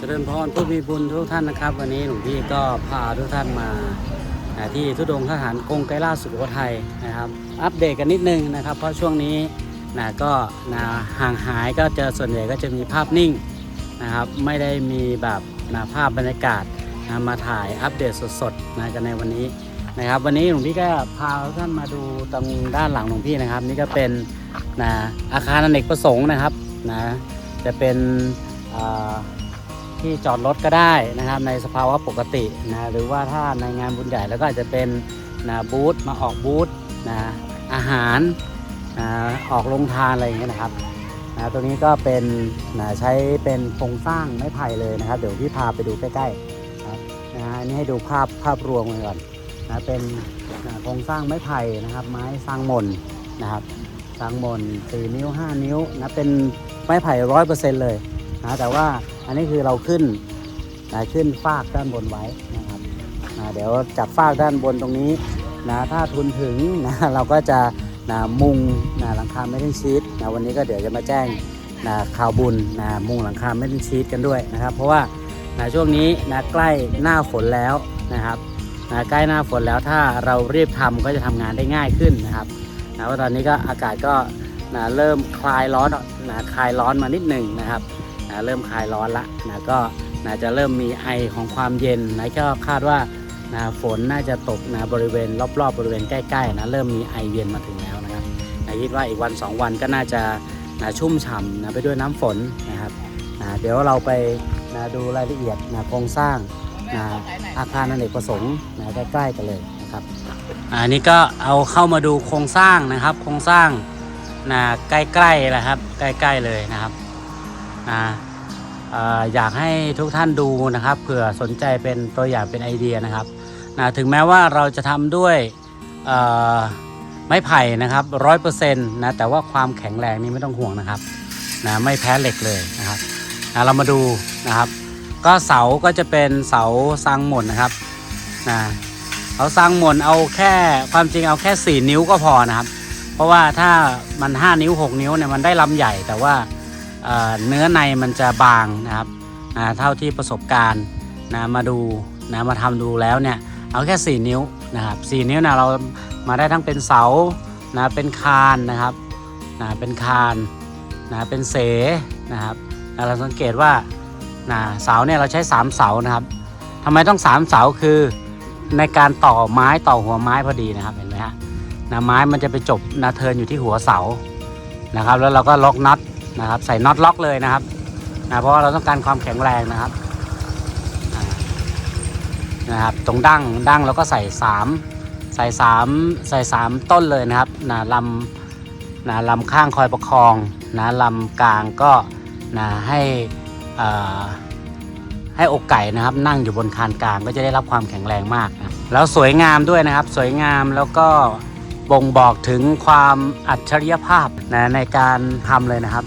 เจริญพรผู้มีบุญทุกท่านนะครับ วันนี้หลวงพี่ก็พาทุกท่านมาที่ทุดงทหารกงไกรล่าสุโขทัยนะครับ อัปเดตกันนิดนึงนะครับ เพราะช่วงนี้นะก็นะห่างหายก็จะส่วนใหญ่ก็จะมีภาพนิ่งนะครับ ไม่ได้มีแบบนะภาพบรรยากาศนะมาถ่ายอัปเดตสดๆนะกันในวันนี้นะครับ วันนี้หลวงพี่ก็พาทุกท่านมาดูตรงด้านหลังหลวงพี่นะครับ นี่ก็เป็นนะอาคารอเนกประสงค์นะครับนะจะเป็นอ่า ที่จอดรถก็ได้นะครับ ในสภาวะปกตินะหรือว่าถ้าในงานบุญใหญ่แล้วก็อาจจะเป็นนะบูธมาออกบูธนะอาหารนะออกลงทานอะไรอย่างเงี้ยนะครับนะตรงนี้ก็เป็นนะใช้เป็นโครงสร้างไม้ไผ่เลยนะครับ เดี๋ยวพี่พาไปดูใกล้ๆครับนะอันนี้ให้ดูภาพภาพรวมกันก่อนนะเป็นนะโครงสร้างไม้ไผ่นะครับ ไม้สร้างมนนะครับสร้างมน4นิ้ว 5 นิ้วนะเป็นไม้ไผ่ร้อยเปอร์เซ็นต์เลย นะแต่ว่าอันนี้คือเราขึ้นนะขึ้นฟากด้านบนไว้นะครับนะเดี๋ยวจากฟากด้านบนตรงนี้นะถ้าทุนถึงนะเราก็จะนะมุงนะหลังคาไม่ได้ชีตนะวันนี้ก็เดี๋ยวจะมาแจ้งนะข่าวบุญนะมุงหลังคาไม่ได้ชีตกันด้วยนะครับ เพราะว่านะช่วงนี้นะใกล้หน้าฝนแล้วนะครับนะใกล้หน้าฝนแล้วถ้าเรารีบทำก็จะทำงานได้ง่ายขึ้นนะครับนะว่าะตอนนี้ก็อากาศก็นะเริ่มคลายร้อนนะคลายร้อนมานิดหนึ่งนะครับ นะเริ่มคลายร้อนละนะก็นะจะเริ่มมีไอของความเย็นนะก็คาดว่านะฝนน่าจะตกนะบริเวณรอบๆบริเวณใกล้ๆนะเริ่มมีไอเย็นมาถึงแล้วนะครับนะคิดว่าอีกวัน 2 วันก็น่าจะนะชุ่มฉ่ำนะไปด้วยน้ำฝนนะครับนะเดี๋ยวเราไปนะดูรายละเอียดนะโครงสร้างนะอาคารอเนกประสงค์นะใกล้ๆกันเลยนะครับอันนี้ก็เอาเข้ามาดูโครงสร้างนะครับ โครงสร้างนะใกล้ๆนะครับ ใกล้ ๆเลยนะครับ นะออยากให้ทุกท่านดูนะครับเผื่อสนใจเป็นตัวอย่างเป็นไอเดียนะครับนะถึงแม้ว่าเราจะทำด้วยไม้ไผ่นะครับร้อยเปอร์เซ็นต์นะแต่ว่าความแข็งแรงนี่ไม่ต้องห่วงนะครับนะไม่แพ้เหล็กเลยนะครับนะเรามาดูนะครับ ก็เสาก็จะเป็นเสาสร้างหม่นนะครับนะเสาสร้างหม่นเอาแค่ความจริงเอาแค่ 4 นิ้วก็พอนะครับ เพราะว่าถ้ามัน 5 นิ้ว 6 นิ้วเนี่ยมันได้ลำใหญ่แต่ว่า เนื้อในมันจะบางนะครับนะเท่าที่ประสบการณ์นะมาดูนะมาทำดูแล้วเนี่ยเอาแค่ 4 นิ้วนะครับ4นิ้วนะเรามาได้ทั้งเป็นเสานะเป็นคานนะครับนะเป็นคานนะเป็นเสนะครับนะเราสังเกตว่านะเสาเนี่ยเราใช้ 3 เสานะครับทำไมต้อง 3 เสาคือในการต่อไม้ต่อหัวไม้พอดีนะครับเห็นไหมฮะนะไม้มันจะไปจบนะเทินอยู่ที่หัวเสานะครับ แล้วเราก็ล็อกน็อต นะครับ ใส่น็อตล็อกเลยนะครับนะเพราะว่าเราต้องการความแข็งแรงนะครับนะครับ ตรงดั้งดั้งเราก็ใส่สามใส่สามใส่สามต้นเลยนะครับนะลำนะลำข้างคอยประคองนะลำกลางก็นะให้อ่าให้อกไก่นะครับ นั่งอยู่บนคานกลางก็จะได้รับความแข็งแรงมากนะแล้วสวยงามด้วยนะครับ สวยงามแล้วก็บ่งบอกถึงความอัจฉริยภาพนะในการทำเลยนะครับ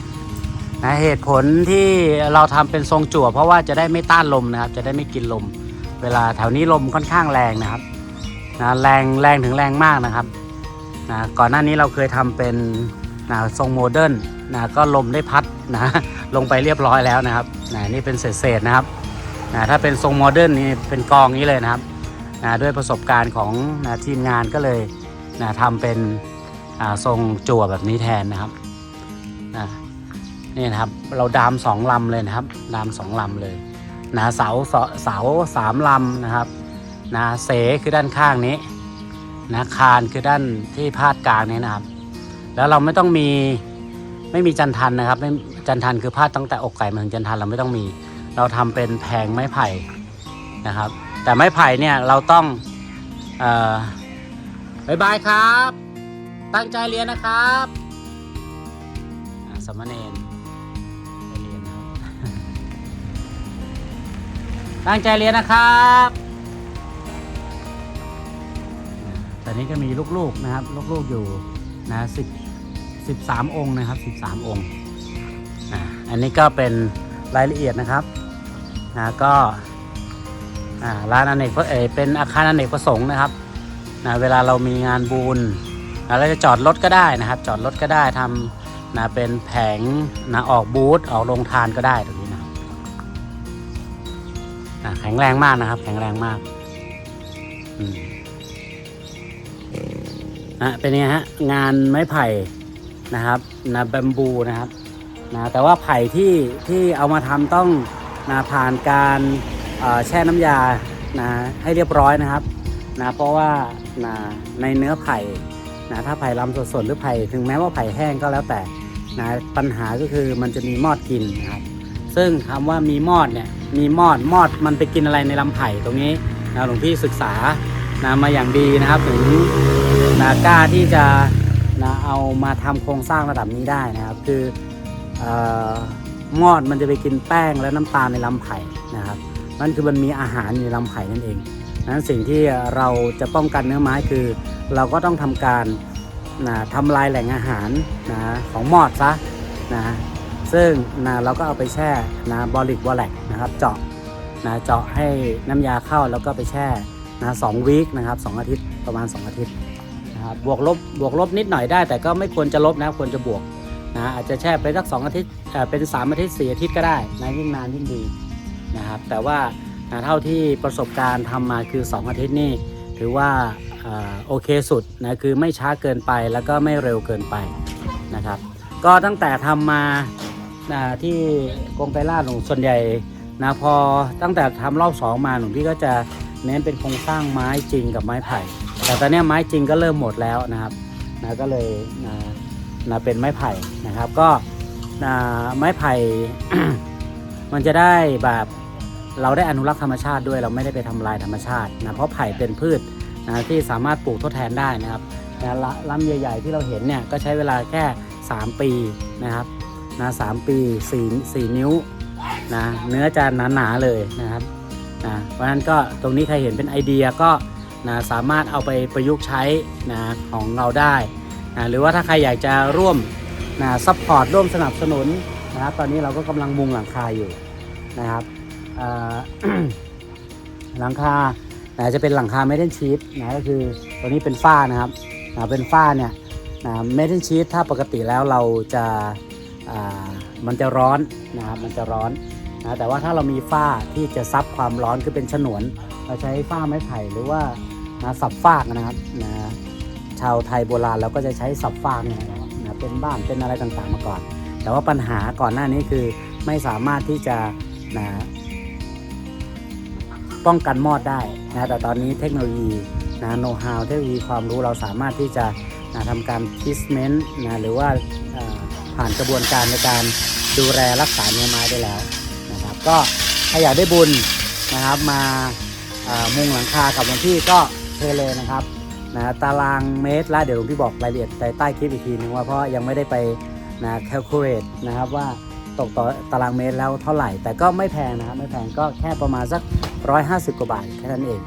นะเหตุผลที่เราทำเป็นทรงจั่ว เพราะว่าจะได้ไม่ต้านลมนะครับ จะได้ไม่กินลม เวลาแถวนี้ลมค่อนข้างแรงนะครับนะแรงแรงถึงแรงมากนะครับนะก่อนหน้านี้เราเคยทำเป็นนะทรงโมเดิร์นนะก็ลมได้พัดนะลงไปเรียบร้อยแล้วนะครับนะนี่เป็นเศษๆนะครับนะถ้าเป็นทรงโมเดิร์นนี่เป็นกองนี้เลยนะครับนะด้วยประสบการณ์ของนะทีมงานก็เลยนะทำเป็นทรงจั่วแบบนี้แทนนะครับนะ นี่นะครับ เราดามสองลำเลยนะครับ ดามสองลำเลยนะเสาเสาสามลำนะครับนะเสคือด้านข้างนี้นะคานคือด้านที่พาดกลางนี้นะครับ แล้วเราไม่ต้องมีไม่มีจันทันนะครับไม่จันทันคือพาดตั้งแต่อกไก่มาถึงจันทันเราไม่ต้องมี เราทำเป็นแผงไม้ไผ่นะครับ แต่ไม้ไผ่เนี่ยเราต้องเอ่อบายบายครับ ตั้งใจเรียนนะครับสามเณร ตั้งใจเรียนนะครับ ตอนนี้ก็มีลูกๆนะครับ ลูกๆอยู่นะสิบสิบสามองค์นะครับสิบสามองค์อันนี้ก็เป็นรายละเอียดนะครับนะก็อ่าร้านอเนกประเอเป็นอาคารอเนกประสงค์นะครับนะเวลาเรามีงานบุญนะเราจะจอดรถก็ได้นะครับ จอดรถก็ได้ทำนะเป็นแผงนะออกบูธออกโรงทานก็ได้ตรงนี้ แข็งแรงมากนะครับ แข็งแรงมากอะเป็นไงฮะ งานไม้ไผ่นะครับนะแบมบูนะครับนะแต่ว่าไผ่ที่ที่เอามาทำต้องนะผ่านการแช่น้ำยานะให้เรียบร้อยนะครับนะเพราะว่านะในเนื้อไผ่นะถ้าไผ่ลำสดๆหรือไผ่ถึงแม้ว่าไผ่แห้งก็แล้วแต่นะปัญหาก็คือมันจะมีมอดกินนะครับ ซึ่งคำว่ามีมอดเนี่ยมีมอดมอดมันไปกินอะไรในลำไผ่ตรงนี้นะหลวงพี่ศึกษานะมาอย่างดีนะครับถึงนะกล้าที่จะนะเอามาทำโครงสร้างระดับนี้ได้นะครับ คืออมอดมันจะไปกินแป้งและน้ำตาลในลำไผ่นะครับนั่นคือมันมีอาหารอยู่ในลำไผ่นั่นเองนั้นสิ่งที่เราจะป้องกันเนื้อไม้คือ เราก็ต้องทำการนะทำลายแหล่งอาหารนะของมอดซะนะ ซึ่งนะเราก็เอาไปแช่นะบอลิกบอแลกนะครับเจาะนะเจาะให้น้ำยาเข้าแล้วก็ไปแช่นะสองวีคนะครับสองอาทิตย์ประมาณ 2 อาทิตย์นะครับบวกลบบวกลบนิดหน่อยได้ แต่ก็ไม่ควรจะลบนะควรจะบวกนะอาจจะแช่ไปสักสองอาทิตย์เออเป็น 3 อาทิตย์4อาทิตย์ก็ได้นะยิ่งนานยิ่งดีนะครับแต่ว่านะเท่าที่ประสบการณ์ทำมาคือ 2 อาทิตย์นี่ถือว่าโอเคสุดนะคือไม่ช้าเกินไปแล้วก็ไม่เร็วเกินไปนะครับก็ตั้งแต่ทำมา นะที่กรมไกรลาดหลวงส่วนใหญ่นะพอตั้งแต่ทำรอบสองมาหลวงพี่ก็จะเน้นเป็นโครงสร้างไม้จริงกับไม้ไผ่ แต่ตอนนี้ไม้จริงก็เริ่มหมดแล้วนะครับนะก็เลยนะนะเป็นไม้ไผ่นะครับ ก็นะไม้ไผ่ มันจะได้แบบเราได้อนุรักษ์ธรรมชาติด้วยเราไม่ได้ไปทำลายธรรมชาตินะเพราะไผ่เป็นพืชนะที่สามารถปลูกทดแทนได้นะครับนะละลำใหญ่ ๆ ที่เราเห็นเนี่ยก็ใช้เวลาแค่ 3 ปีนะครับ นะสามปีสี่สี่นิ้วนะเนื้อจะหนาๆเลยนะครับนะเพราะฉะนั้นก็ตรงนี้ใครเห็นเป็นไอเดียก็นะสามารถเอาไปประยุกต์ใช้นะของเราได้นะหรือว่าถ้าใครอยากจะร่วมนะซัพพอร์ตร่วมสนับสนุนนะครับตอนนี้เราก็กำลังมุงหลังคาอยู่นะครับหลังคานะจะเป็นหลังคาเมทัลชีตนะก็คือตัวนี้เป็นฝ้านะครับนะเป็นฝ้าเนี่ยนะเมทัลชีตถ้าปกติแล้วเราจะ มันจะร้อนนะครับมันจะร้อนนะแต่ว่าถ้าเรามีฝ้าที่จะซับความร้อนคือเป็นฉนวน เราใช้ฝ้าไม้ไผ่หรือว่านะสับฟากนะครับนะชาวไทยโบราณเราก็จะใช้สับฟากเนี่ยนะครับเป็นบ้านเป็นอะไรต่างๆมาก่อน แต่ว่าปัญหาก่อนหน้านี้คือไม่สามารถที่จะนะป้องกันมอดได้นะแต่ตอนนี้เทคโนโลยีนะโน้ตฮาวเทคโนโลยีความรู้เราสามารถที่จะนะทำการทิสเมนต์นะหรือว่า ผ่านกระบวนการในการดูแลรักษาเนื้อไม้ได้แล้วนะครับก็ถ้าอยากได้บุญนะครับมาเอ่อมุงหลังคากับหลวงพี่ก็เชิญเลยนะครับนะตารางเมตรละเดี๋ยวหลวงพี่บอกรายละเอียดใต้ใต้คลิปอีกทีนึงว่าเพราะยังไม่ได้ไปนะ calculate นะครับว่าตกต่อตารางเมตรแล้วเท่าไหร่ แต่ก็ไม่แพงนะครับไม่แพงก็แค่ประมาณสัก 150 กว่าบาทแค่นั้นเอง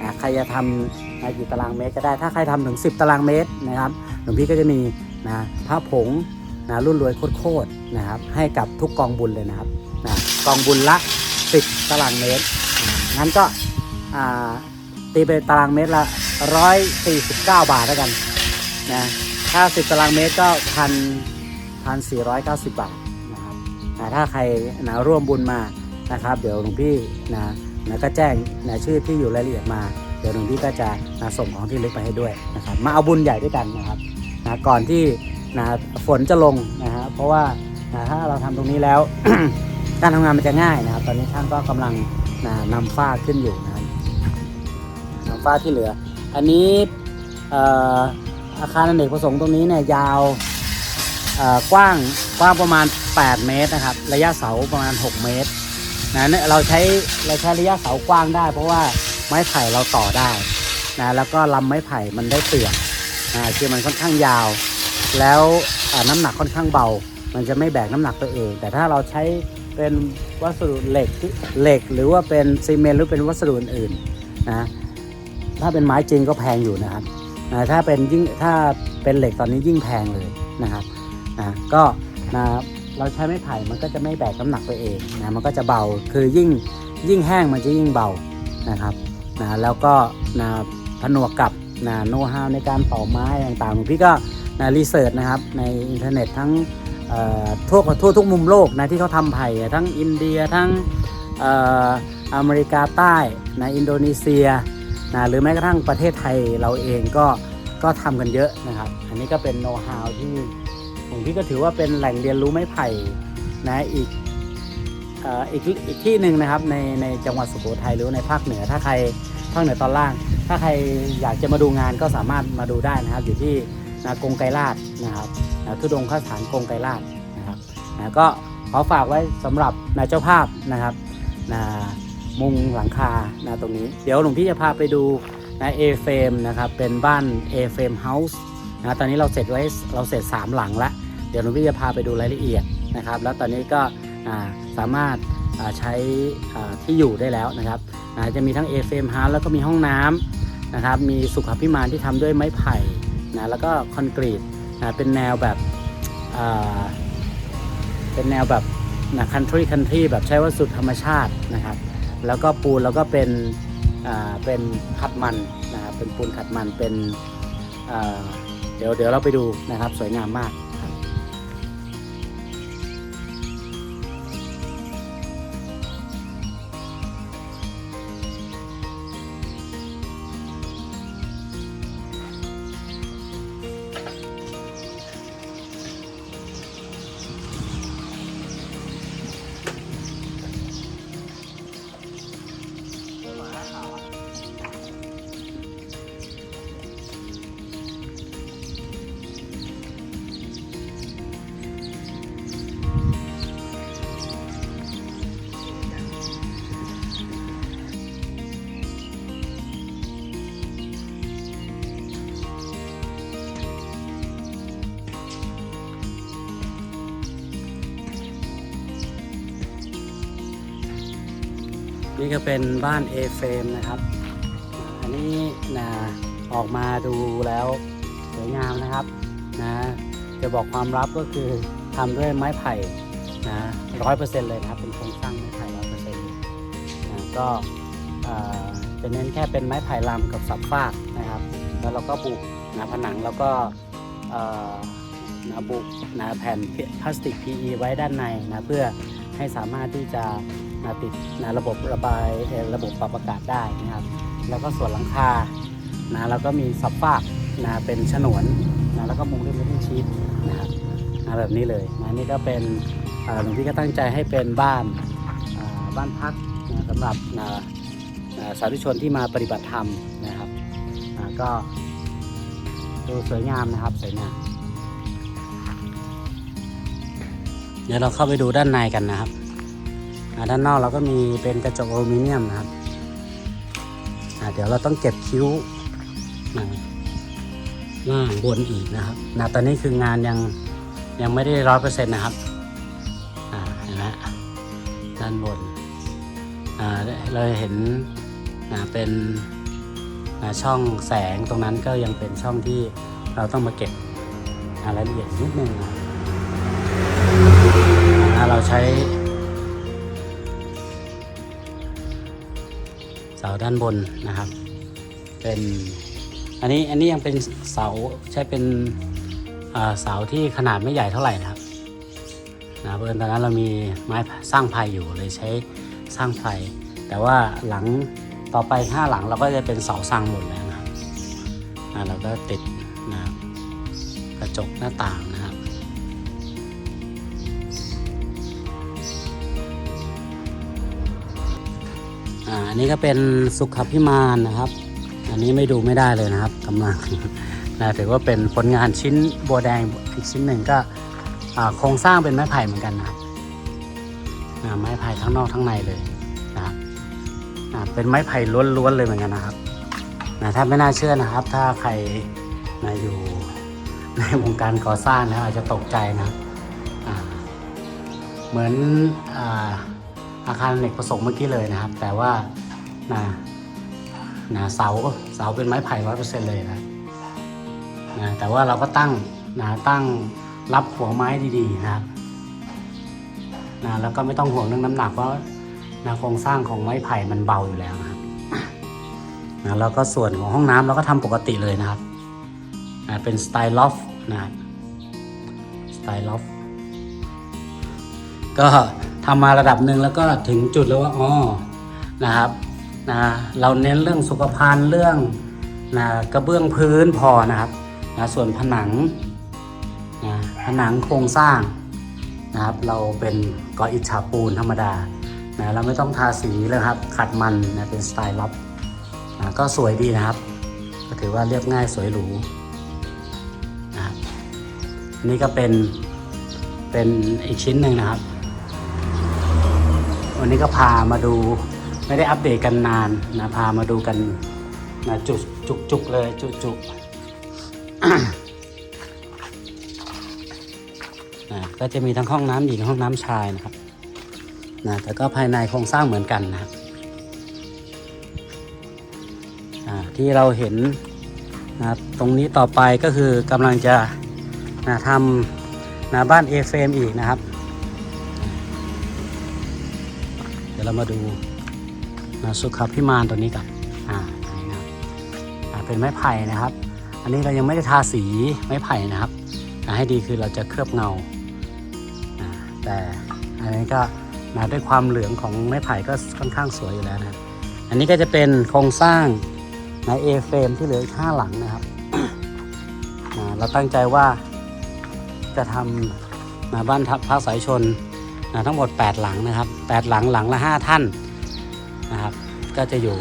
นะใครจะทำนะกี่ตารางเมตรก็ได้ถ้าใครทำถึง 10 ตารางเมตรนะครับหลวงพี่ก็จะมีนะพระผง นะรุ่นรวยโคตรๆนะครับ ให้กับทุกกองบุญเลยนะครับนะกองบุญละ10ตารางเมตรงั้นก็ตีไปตารางเมตรละ 149 บาทแล้วกันนะถ้า 10 ตารางเมตรก็พันพันสี่ร้อยเก้าสิบบาทนะครับนะถ้าใครนะร่วมบุญมานะครับ เดี๋ยวหลวงพี่นะนะก็แจ้งนะชื่อที่อยู่รายละเอียดมา เดี๋ยวหลวงพี่ก็จะนะส่งของที่ระลึกไปให้ด้วยนะครับ มาเอาบุญใหญ่ด้วยกันนะครับนะก่อนที่ นะฝนจะลงนะฮะเพราะว่านะถ้าเราทำตรงนี้แล้ว การทำงานมันจะง่ายนะครับ ตอนนี้ช่างก็กำลังนะนำฝ้าขึ้นอยู่นะครับนำฝ้าที่เหลือ อันนี้ออาคารอเนกประสงค์ตรงนี้เนี่ยยาวกว้างกว้างประมาณ 8 เมตรนะครับ ระยะเสาประมาณ 6 เมตรนะเนี่ยเราใช้เราใช้ระยะเสากว้างได้ เพราะว่าไม้ไผ่เราต่อได้นะแล้วก็ลำไม้ไผ่มันได้เปรียบนะคือมันค่อนข้างยาว แล้วน้ำหนักค่อนข้างเบา มันจะไม่แบกน้ำหนักตัวเอง แต่ถ้าเราใช้เป็นวัสดุเหล็กเหล็ก หรือว่าเป็นซีเมนต์หรือเป็นวัสดุอื่นๆนะถ้าเป็นไม้จริงก็แพงอยู่นะครับนะถ้าเป็นยิ่งถ้าเป็นเหล็กตอนนี้ยิ่งแพงเลยนะครับนะก็นะเราใช้ไม้ไผ่มันก็จะไม่แบกน้ำหนักตัวเองนะมันก็จะเบาคือยิ่งยิ่งแห้งมันจะยิ่งเบานะครับนะแล้วก็นะผนวกกับ นะโน้ตฮาวในการต่อไม้ต่างๆหลวงพี่ก็นะรีเสิร์ชนะครับในอินเทอร์เน็ตทั้งเอ่อทั่วทั่วทุกมุมโลกนะที่เขาทำไผ่ทั้งอินเดียทั้งอเมริกาใต้นะอินโดนีเซียนะหรือแม้กระทั่งประเทศไทยเราเองก็ก็ทำกันเยอะนะครับ อันนี้ก็เป็นโน้ตฮาวที่ผมพี่ก็ถือว่าเป็นแหล่งเรียนรู้ไม้ไผ่นะอีกอีกอีกที่หนึ่งนะครับในในจังหวัดสุโขทัยหรือในภาคเหนือถ้าใครภาคเหนือตอนล่าง ถ้าใครอยากจะมาดูงานก็สามารถมาดูได้นะครับ อยู่ที่นากงไกรลาดนะครับนะทุดงข้าสถานกงไกรลาดนะครับนะก็ขอฝากไว้สำหรับนายเจ้าภาพนะครับนะมุงหลังคานะตรงนี้ เดี๋ยวหลวงพี่จะพาไปดูนะเอเฟมนะครับเป็นบ้านเอเฟมเฮาส์นะตอนนี้เราเสร็จไว้เราเสร็จ 3 หลังละเดี๋ยวหลวงพี่จะพาไปดูรายละเอียดนะครับ แล้วตอนนี้ก็อ่า สามารถใช้ที่อยู่ได้แล้วนะครับนะจะมีทั้งเอเฟมเฮาส์แล้วก็มีห้องน้ำนะครับ มีสุขภิมานที่ทำด้วยไม้ไผ่นะแล้วก็คอนกรีตนะเป็นแนวแบบเป็นแนวแบบนะคันทรีคันทรีแบบใช้วัสดุธรรมชาตินะครับ แล้วก็ปูนแล้วก็เป็นเป็นขัดมันนะครับเป็นปูนขัดมันเป็นเดี๋ยวเดี๋ยวเราไปดูนะครับสวยงามมาก นี่ก็เป็นบ้าน A frame นะครับ อันนี้นะออกมาดูแล้วสวยงามนะครับนะจะบอกความลับก็คือทำด้วยไม้ไผ่นะร้อยเปอร์เซ็นต์เลยนะครับ เป็นโครงสร้างไม้ไผ่ร้อยเปอร์เซ็นต์นะก็จะเน้นแค่เป็นไม้ไผ่ลำกับสับฟากนะครับ แล้วเราก็บุนะผนังแล้วก็นะบุนะแผ่นพลาสติก PE ไว้ด้านในนะเพื่อให้สามารถที่จะ นะติดนะระบบระบายระบบปรับอากาศได้นะครับ แล้วก็ส่วนหลังคานะแล้วก็มีสับฟากนะเป็นฉนวนนะแล้วก็มุงด้วยมุ้งชีสนะครับนะแบบนี้เลยนะนี่ก็เป็นเอ่อหลวงพี่ก็ตั้งใจให้เป็นบ้านบ้านพักนะสำหรับนะนะสาธุชนที่มาปฏิบัติธรรมนะครับนะก็ดูสวยงามนะครับสวยงามเดี๋ยวเราเข้าไปดูด้านในกันนะครับ ด้านนอกเราก็มีเป็นกระจกอลูมิเนียมนะครับเดี๋ยวเราต้องเก็บคิ้วนะล่างบนอีกนะครับนะตอนนี้คืองานยังยังไม่ได้ร้อยเปอร์เซ็นต์นะครับอ่าเห็นไหมด้านบนอ่าเราเห็นนเป็นนช่องแสงตรงนั้นก็ยังเป็นช่องที่เราต้องมาเก็บรายละเอียดนิดนึงนะเราใช้ ด้านบนนะครับ เป็นอันนี้อันนี้ยังเป็นเสาใช้เป็นเสาที่ขนาดไม่ใหญ่เท่าไหร่นะครับนะเพราะฉะนั้นตอนนั้นเรามีไม้สร้างไผ่อยู่เลยใช้สร้างไผ่แต่ว่าหลังต่อไปห้าหลังเราก็จะเป็นเสาสร้างหมดแล้วนะครับเราก็ติดนะกระจกหน้าต่าง อันนี้ก็เป็นสุขพิมานนะครับ อันนี้ไม่ดูไม่ได้เลยนะครับกำลังนะถือว่าเป็นผลงานชิ้นบัวแดงอีกชิ้นหนึ่งก็โครงสร้างเป็นไม้ไผ่เหมือนกันนะครับไม้ไผ่ทั้งนอกทั้งในเลยนะครับเป็นไม้ไผ่ล้วนๆเลยเหมือนกันนะครับนะถ้าไม่น่าเชื่อนะครับ ถ้าใครนะอยู่ในวงการก่อสร้างนะอาจจะตกใจนะเหมือนอ่า อาคารอเนกประสงค์เมื่อกี้เลยนะครับ แต่ว่านะนะเสาเสาเป็นไม้ไผ่ร้อยเปอร์เซ็นต์เลยนะนะแต่ว่าเราก็ตั้งนะตั้งรับหัวไม้ดีๆนะครับนะแล้วก็ไม่ต้องห่วงเรื่องน้ำหนักเพราะนะโครงสร้างของไม้ไผ่มันเบาอยู่แล้วนะครับนะแล้วก็ส่วนของห้องน้ำเราก็ทำปกติเลยนะครับนะเป็นสไตล์ลอฟนะครับสไตล์ลอฟก็ ทำมาระดับหนึ่งแล้วก็ถึงจุดแล้วว่าอ๋อนะครับนะเราเน้นเรื่องสุขภัณฑ์เรื่องนะกระเบื้องพื้นพอนะครับนะส่วนผนังนะผนังโครงสร้างนะครับ เราเป็นก่ออิฐฉาบปูนธรรมดานะเราไม่ต้องทาสีเลยครับ ขัดมันนะเป็นสไตล์ล็อบนะก็สวยดีนะครับ ก็ถือว่าเรียบง่ายสวยหรูนะครับนี่ก็เป็นเป็นอีกชิ้นหนึ่งนะครับ วันนี้ก็พามาดูไม่ได้อัปเดตกันนานนะพามาดูกันนะจุกจุกจุกเลยจุกจุกนะก็จะมีทั้งห้องน้ำหญิงห้องน้ำชายนะครับนะแต่ก็ภายในโครงสร้างเหมือนกันนะครับที่เราเห็นนะตรงนี้ต่อไปก็คือกำลังจะนะทำนะบ้านเอฟเมอีกนะครับ ดี๋ยวเรามาดูนะสุขาพิมานตัวนี้กันอ่านนี้นะครับอ่าเป็นไม้ไผ่นะครับ อันนี้เรายังไม่ได้ทาสีไม้ไผ่นะครับอ่ให้ดีคือเราจะเคลือบเงาอ่าแต่อันนี้ก็นะด้วยความเหลืองของไม้ไผ่ก็ค่อนข้างสวยอยู่แล้วนะอันนี้ก็จะเป็นโครงสร้างในเอเฟรมที่เหลืออีกห้าหลังนะครับอ่าเราตั้งใจว่าจะทำบ้านทับพระสายชน นะทั้งหมด 8 หลังนะครับ 8 หลังหลังละ 5 ท่านนะครับ ก็จะอยู่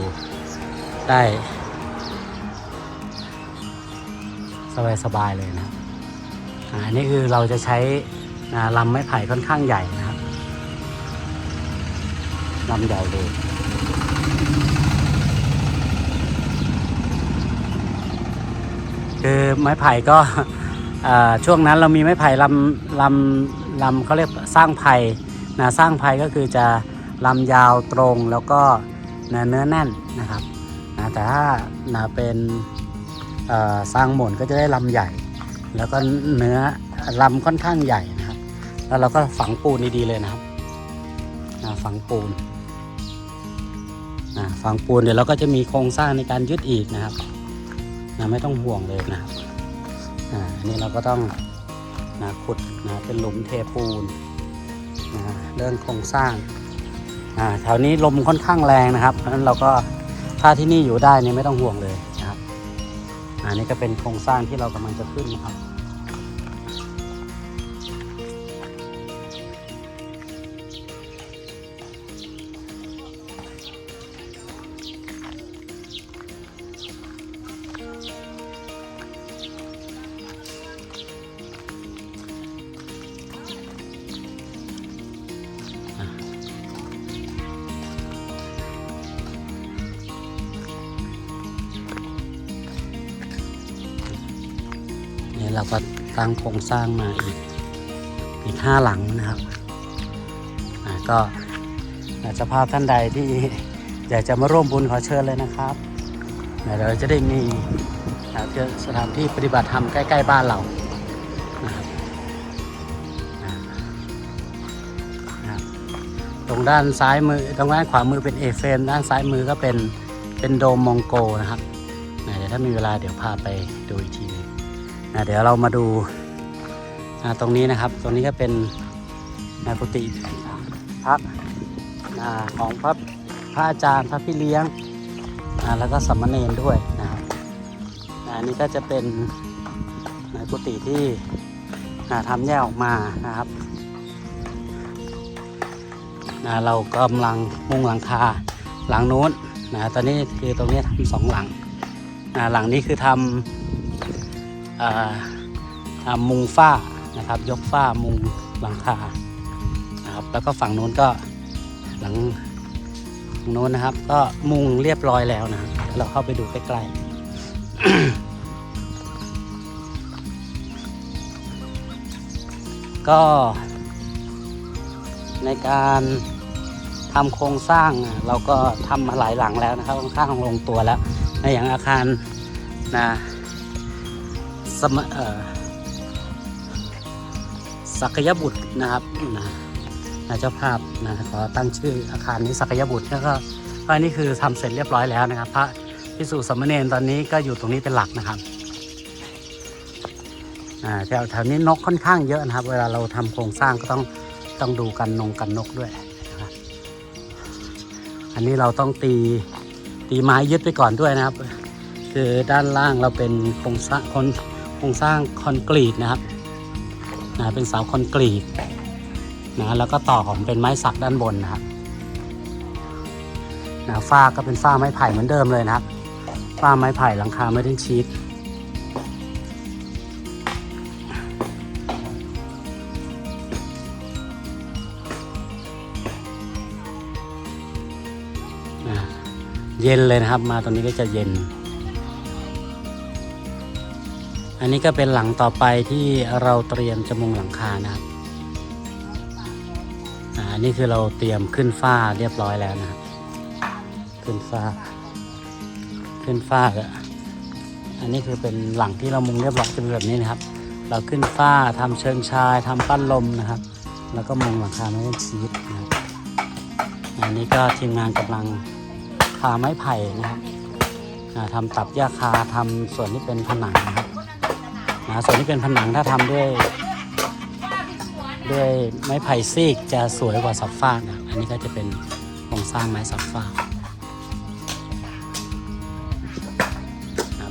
ได้สบายๆเลยนะครับอันนี้คือเราจะใช้นะลำไม้ไผ่ค่อนข้างใหญ่นะครับลำใหญ่เลยคือไม้ไผ่ก็ช่วงนั้นเรามีไม้ไผ่ลำลำ ลำเขาเรียกสร้างไผ่นะสร้างไผ่ก็คือจะลำยาวตรงแล้วก็เนื้อแน่นนะครับนะแต่ถ้านะเป็นสร้างหม่นก็จะได้ลำใหญ่ แล้วก็เนื้อลำค่อนข้างใหญ่นะครับ แล้วเราก็ฝังปูนดีๆเลยนะครับนะฝังปูนนะฝังปูนเดี๋ยวเราก็จะมีโครงสร้างในการยึดอีกนะครับนะไม่ต้องห่วงเลยนะครับอ่าอันนี้เราก็ต้อง นะขุดนะเป็นหลุมเทปูนนะเรื่องโครงสร้างนะแถวนี้ลมค่อนข้างแรงนะครับเพราะฉะนั้นเราก็ถ้าที่นี่อยู่ได้เนี่ยไม่ต้องห่วงเลยนะครับอันนี้ก็เป็นโครงสร้างที่เรากำลังจะขึ้นนะครับ เราก็ตั้งโครงสร้างมาอีกอีกห้าหลังนะครับก็อาจจะภาพท่านใดที่อยากจะมาร่วมบุญขอเชิญเลยนะครับเราจะได้มีอ่าเจอสถานที่ปฏิบัติธรรมใกล้ ๆ บ้านเรานะครับตรงด้านซ้ายมือตรงด้านขวามือเป็นเอเฟมด้านซ้ายมือก็เป็นเป็นโดมมองโกนะครับเดี๋ยวถ้ามีเวลาเดี๋ยวพาไปดูอีกที นะเดี๋ยวเรามาดูนะตรงนี้นะครับ ตรงนี้ก็เป็นนะกุฏิพักนะของพระพระอาจารย์พระพี่เลี้ยงนะแล้วก็สามเณรด้วยนะครับนะอันนี้ก็จะเป็นนะกุฏิที่นะทำแยกออกมานะครับนะเรากำลังมุงหลังคาหลังนู้นนะตอนนี้คือตรงนี้ทำสองหลังนะหลังนี้คือทำ ทำมุงฝ้านะครับ ยกฝ้ามุงหลังคานะครับ แล้วก็ฝั่งนู้นก็หลังฝั่งนู้นนะครับ ก็มุงเรียบร้อยแล้วนะ เราเข้าไปดูใกล้ๆ ก็ ในการทำโครงสร้างเราก็ทำมาหลายหลังแล้วนะครับค่อนข้างลงตัวแล้ว ในอย่างอาคารนะ สมศักยบุตรนะครับนะนะเจ้าภาพนะขอตั้งชื่ออาคารนี้ศักยบุตรแล้วก็ก็อันนี้คือทำเสร็จเรียบร้อยแล้วนะครับ พระพิสุสามเณรตอนนี้ก็อยู่ตรงนี้เป็นหลักนะครับแถวแถวนี้นกค่อนข้างเยอะนะครับ เวลาเราทำโครงสร้างก็ต้องต้องดูกันนงกันนกด้วยอันนี้เราต้องตีตีไม้ยึดไปก่อนด้วยนะครับ คือด้านล่างเราเป็นโครงสร้างคน โครงสร้างคอนกรีตนะครับนะเป็นเสาคอนกรีตนะแล้วก็ต่อของเป็นไม้สักด้านบนนะครับนะฝ้าก็เป็นฝ้าไม้ไผ่เหมือนเดิมเลยนะครับฝ้าไม้ไผ่หลังคาไม่ได้ชีตนะเย็นเลยนะครับ มาตรงนี้ก็จะเย็น อันนี้ก็เป็นหลังต่อไปที่เราเตรียมจะมุงหลังคานะครับอ่าอันนี้คือเราเตรียมขึ้นฝ้าเรียบร้อยแล้วนะครับขึ้นฝ้า ขึ้นฝ้าก็อันนี้คือเป็นหลังที่เรามุงเรียบร้อยจะเป็นแบบนี้นะครับ เราขึ้นฝ้าทำเชิงชายทำปั้นลมนะครับ แล้วก็มุงหลังคาไม่ได้ชีสนะครับอันนี้ก็ทีมงานกำลังทาไม้ไผ่นะครับอ่าทำตับหญ้าคาทำส่วนที่เป็นผนังนะครับ นะส่วนที่เป็นผนังถ้าทำด้วย ด้วยไม้ไผ่ซีกจะสวยกว่าสับฟ้านะอันนี้ก็จะเป็นโครงสร้างไม้สับฟ้า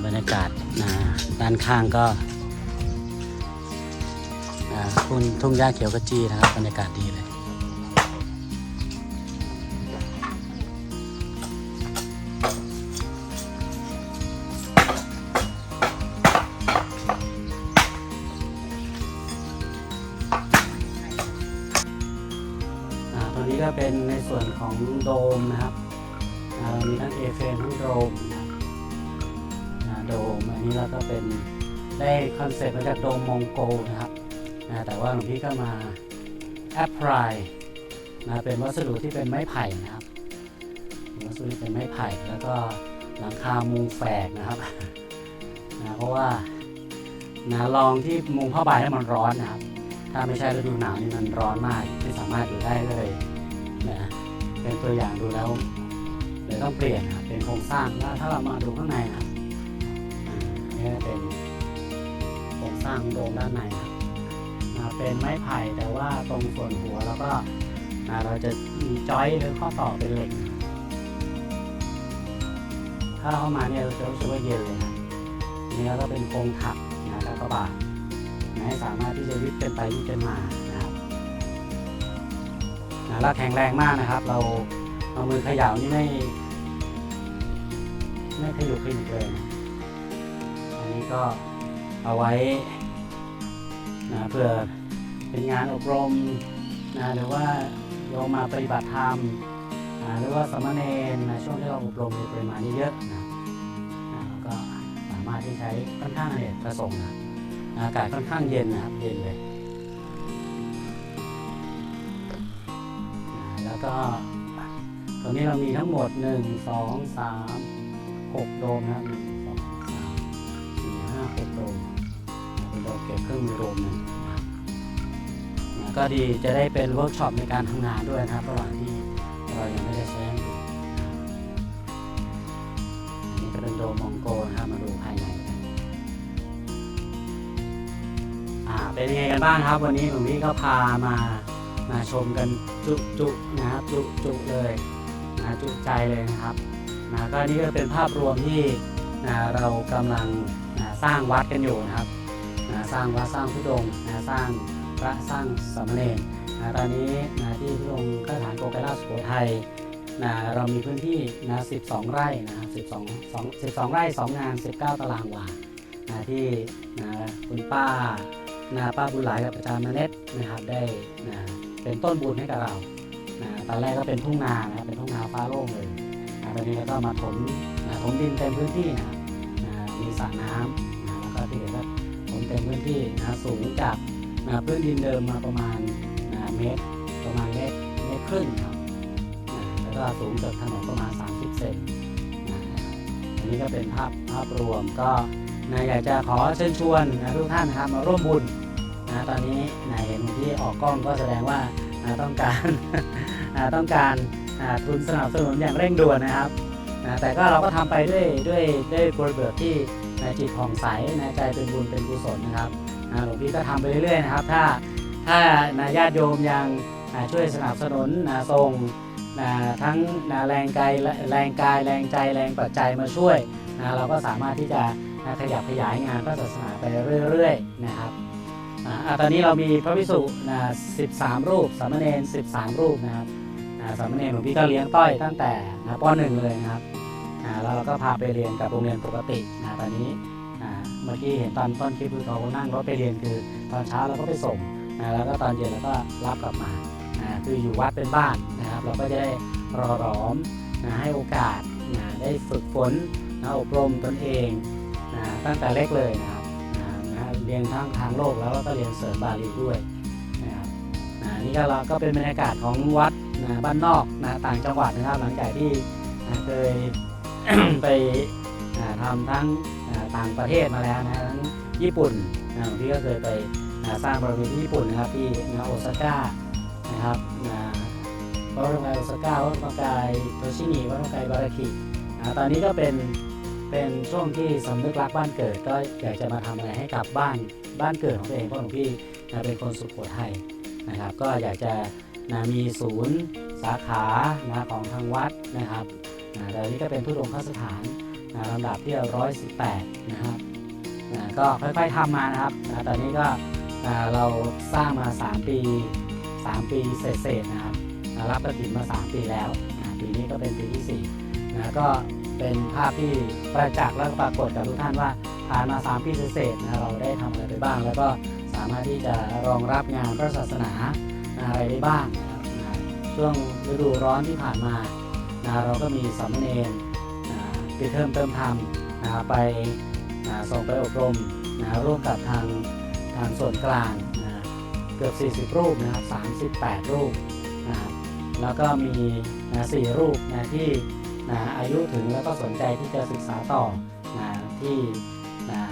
บรรยากาศนะด้านข้างก็อ่าทุ่งทุ่งหญ้าเขียวกระจีนะครับบรรยากาศดีเลย ตัวนี้ก็เป็นในส่วนของโดมนะครับมีทั้งเอเฟนทั้งโดมนะโดมอันนี้เราก็เป็นได้คอนเซ็ปต์มาจากโดมมองโกนะครับนะแต่ว่าหลวงพี่ก็มาแอปพลายนะเป็นวัสดุที่เป็นไม้ไผ่นะครับวัสดุที่เป็นไม้ไผ่แล้วก็หลังคามุงแฝกนะครับนะเพราะว่านะลองที่มุงผ้าใบให้มันร้อนนะครับ ถ้าไม่ใช่ฤดูหนาวนี่มันร้อนมากไม่สามารถอยู่ได้ก็เลย นะเป็นตัวอย่างดูแล้วเลยต้องเปลี่ยนนะเป็นโครงสร้างแล้วถ้าเรามาดูข้างในนะครับนี่เป็นโครงสร้างโดมด้านในครับเป็นไม้ไผ่แต่ว่าตรงส่วนหัวแล้วก็เราจะมีจอยหรือข้อต่อเป็นเหล็กถ้าเข้ามาเนี่ยเราจะรู้สึกว่าเย็นเลยครับนี่แล้วก็เป็นโครงถักนะแล้วก็บาทนะให้สามารถที่จะยึดเป็นไปยึดเป็นมา รับนะแล้วแข็งแรงมากนะครับ เราเอามือเขย่านี่ไม่ ไม่ขยุกขยิบเลยนะอันนี้ก็เอาไว้นะเพื่อเป็นงานอบรมนะหรือว่าโยมมาปฏิบัติธรรมนะหรือว่าสามเณรนะช่วงที่เราอบรมในปริมาณนี่เยอะนะนะก็สามารถที่ใช้ค่อนข้างเนกประสงค์นะอากาศค่อนข้างเย็นนะครับเย็นเลย แล้วก็ตรงนี้เรามีทั้งหมด 1 2 3 6 โดมนะครับ1 2 3สี่ห้าหกโดมเป็นโดมเก็บเครื่องมือโดมหนึ่งก็ดีจะได้เป็นเวิร์กช็อปในการทำงานด้วยนะครับ ระหว่างที่เรายังไม่ได้ใช้อันนี้ก็เป็นโดมมองโกนะครับมาดูภายในกันอ่าเป็นยังไงกันบ้างครับ วันนี้หลวงพี่ก็พามา มาชมกันจุจุนะครับจุจุเลยนะจุใจเลยนะครับนะก็นี่ก็เป็นภาพรวมที่นะเรากำลังนะสร้างวัดกันอยู่นะครับนะสร้างวัดสร้างพุดงค์นะสร้างพระสร้างสมเณรนะตอนนี้นะที่พุดงค์ข้าฐานโกไกราสุโขทัยนะเรามีพื้นที่นะ12 ไร่นะครับ12 2 12 ไร่ 2 งาน 19 ตารางวานะที่นะคุณป้านะป้าบุญหลายกับอาจารย์มาเน็ตนะครับได้นะ เป็นต้นบุญให้กับเรานะตอนแรกก็เป็นทุ่งนานะเป็นทุ่งนาฟ้าโล่งเลยนะตอนนี้เราก็มาถมนะถมดินเต็มพื้นที่นะครับนะมีสระน้ำนะแล้วก็ที่เหลือก็ถมเต็มพื้นที่นะสูงจากนะพื้นดินเดิมมาประมาณนะเมตรประมาณเมตรเมตรครึ่งครับนะแล้วก็สูงจากถนนประมาณ 30 เซนนะอันนี้ก็เป็นภาพภาพรวมก็นะอยากจะขอเชิญชวนนะทุกท่านนะครับมาร่วมบุญ นะตอนนี้นะเห็นที่ออกกล้องก็แสดงว่านะต้องการนะต้องการทุนสนับสนุนอย่างเร่งด่วนนะครับนะแต่ก็เราก็ทำไปด้วยด้วยด้วยบริบทที่ในจิตผ่องใสในใจเป็นบุญเป็นกุศลนะครับนะหลวงพี่ก็ทำไปเรื่อยๆนะครับ ถ้าถ้านะญาติโยมยังช่วยสนับสนุนนะส่งนะทั้งนะแรงกายแรงกายแรงใจแรงปัจจัยมาช่วยนะเราก็สามารถที่จะนะขยับขยายงานพระศาสนาไปเรื่อย ๆ นะครับ อ่าตอนนี้เรามีพระภิกษุนะ13 รูป สามเณร13 รูปนะครับสามเณรหลวงพี่ก็เลี้ยงต้อยตั้งแต่นะป .1 เลยนะครับอ่าแล้วเราก็พาไปเรียนกับโรงเรียนปกตินะตอนนี้อ่าเมื่อกี้เห็นตอนต้นคลิปคือเขานั่งรถไปเรียนคือ ตอนเช้าเราก็ไปส่งนะแล้วก็ตอนเย็นเราก็รับกลับมาคืออยู่วัดเป็นบ้านนะครับ เราก็จะได้รอร้อมนะให้โอกาสนะได้ฝึกฝนนะอบรมตนเองนะตั้งแต่เล็กเลยนะครับ รียนทั้งทางโลกแล้วก็เรียนเสริมบาลีด้วยนะครับนี่ก็เราก็เป็นบรรยากาศของวัดนะบ้านนอกนะต่างจังหวัดนะครับ หลังจากที่นะเคยไปนะทำทั้งนะต่างประเทศมาแล้วนะทั้งญี่ปุ่นนะผมพี่ก็เคยไปนะสร้างบารมีที่ญี่ปุ่นนะครับที่นะโอซาก้านะครับนะวัดระธรรมกายโอซาก้าวัดระธรรมกายโทชิงิวัดระธรรมกายบาราคินะตอนนี้ก็เป็น เป็นช่วงที่สำนึกรักบ้านเกิด ก็อยากจะมาทำอะไรให้กับบ้านบ้านเกิดของตัวเองเพราะหลวงพี่เป็นคนสุโขทัยนะครับ ก็อยากจะนะมีศูนย์สาขานะของทางวัดนะครับนะตอนนี้ก็เป็นทุดงคสถานนะลำดับที่ร้อยสิบแปดนะครับนะก็ค่อยๆทำมานะครับนะตอนนี้ก็นะเราสร้างมา 3 ปี 3 ปีเศษๆนะครับนะรับกระถินมา 3 ปีแล้วนะปีนี้ก็เป็นปีที่4นะก็ เป็นภาพที่ประจักษ์และปรากฏกับทุกท่านว่าผ่านมา 3 ปีเศษนะเราได้ทำอะไรไปบ้าง แล้วก็สามารถที่จะรองรับงานพระศาสนาอะไรได้บ้างนะช่วงฤดูร้อนที่ผ่านมานะเราก็มีสามเณรนะปิดเทอมเติมธรรมนะไปนะส่งไปอบรมนะร่วมกับทางทางส่วนกลางนะเกือบ 40 รูปนะครับ38 รูปนะครับแล้วก็มีนะ4รูปนะที่ นะอายุถึงแล้วก็สนใจที่จะศึกษาต่อนะที่นะ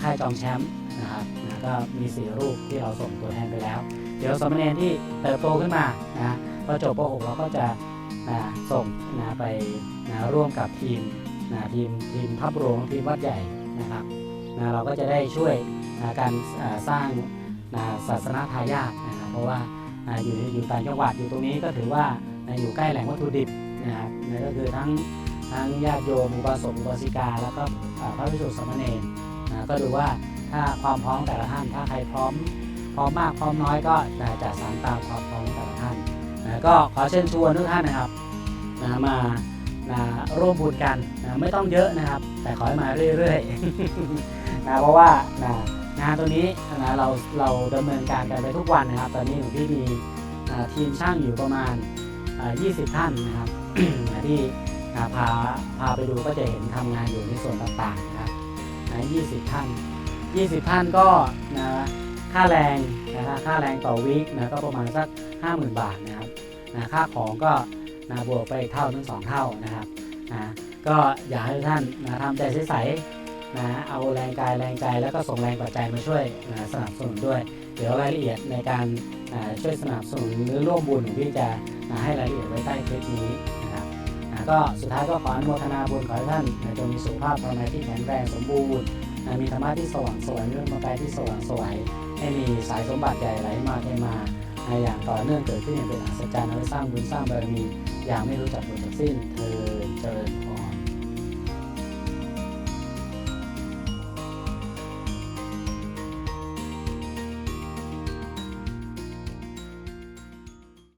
ค่ายจอมแชมป์นะครับนะก็มี4รูปที่เราส่งตัวแทนไปแล้ว เดี๋ยวสมเณรที่เติบโตขึ้นมานะพอจบป .6 เราก็จะนะส่งนะไปนะร่วมกับทีมนะทีมทีมทัพหลวงทีมวัดใหญ่นะครับนะเราก็จะได้ช่วยนะการสร้างนะศาสนาทายาทนะครับเพราะว่าอยู่อยู่ต่างจังหวัดอยู่ตรงนี้ก็ถือว่าอยู่ใกล้แหล่งวัตถุดิบนะครับ นั่นก็คือทั้งทั้งญาติโยมอุบาสกอุบาสิกา แล้วก็พระภิกษุสามเณรนะก็ดูว่าถ้าความพร้อมแต่ละท่านถ้าใครพร้อมพร้อมมากพร้อมน้อยก็นะจะสานตามความพร้อมแต่ละท่านนะก็ขอเชิญชวนทุกท่านนะครับนะมานะร่วมบุญกันนะไม่ต้องเยอะนะครับ แต่ขอให้มาเรื่อยๆนะเพราะว่านะงานตัวนี้นะเราเราดำเนินการกันไปทุกวันนะครับ ตอนนี้หลวงพี่มีทีมช่างอยู่ประมาณอ่า20 ท่านนะครับ ที่พาพาไปดูก็จะเห็นทำงานอยู่ในส่วนต่างๆนะครับนะ20 ท่าน 20 ท่านก็นะค่าแรงนะครับค่าแรงต่อวีคนะก็ประมาณสัก 50,000 บาทนะครับนะค่าของก็นะบวกไปอีกเท่าถึงสองเท่านะครับนะก็อยากให้ท่านนะทำใจใสๆนะเอาแรงกายแรงใจแล้วก็ส่งแรงปัจจัยมาช่วยนะสนับสนุนด้วย เดี๋ยวรายละเอียดในการช่วยสนับสนุนหรือร่วมบุญที่จะให้รายละเอียดไว้ใต้คลิปนี้ ก็สุดท้ายก็ขออนุโมทนาบุญขอให้ท่านจงมีสุขภาพภายในที่แข็งแรงสมบูรณ์มีธรรมะที่สว่างสวยมีเรื่องมากายที่สว่างสวยให้มีสายสมบัติใหญ่ไหลมาเทมานอย่างต่อเนื่องเกิดขึ้นอย่างเป็นอัศจรรย์เอาไว้สร้างบุญสร้างบารมีอย่างไม่รู้จักจบจากสิ้นเธอเจริญ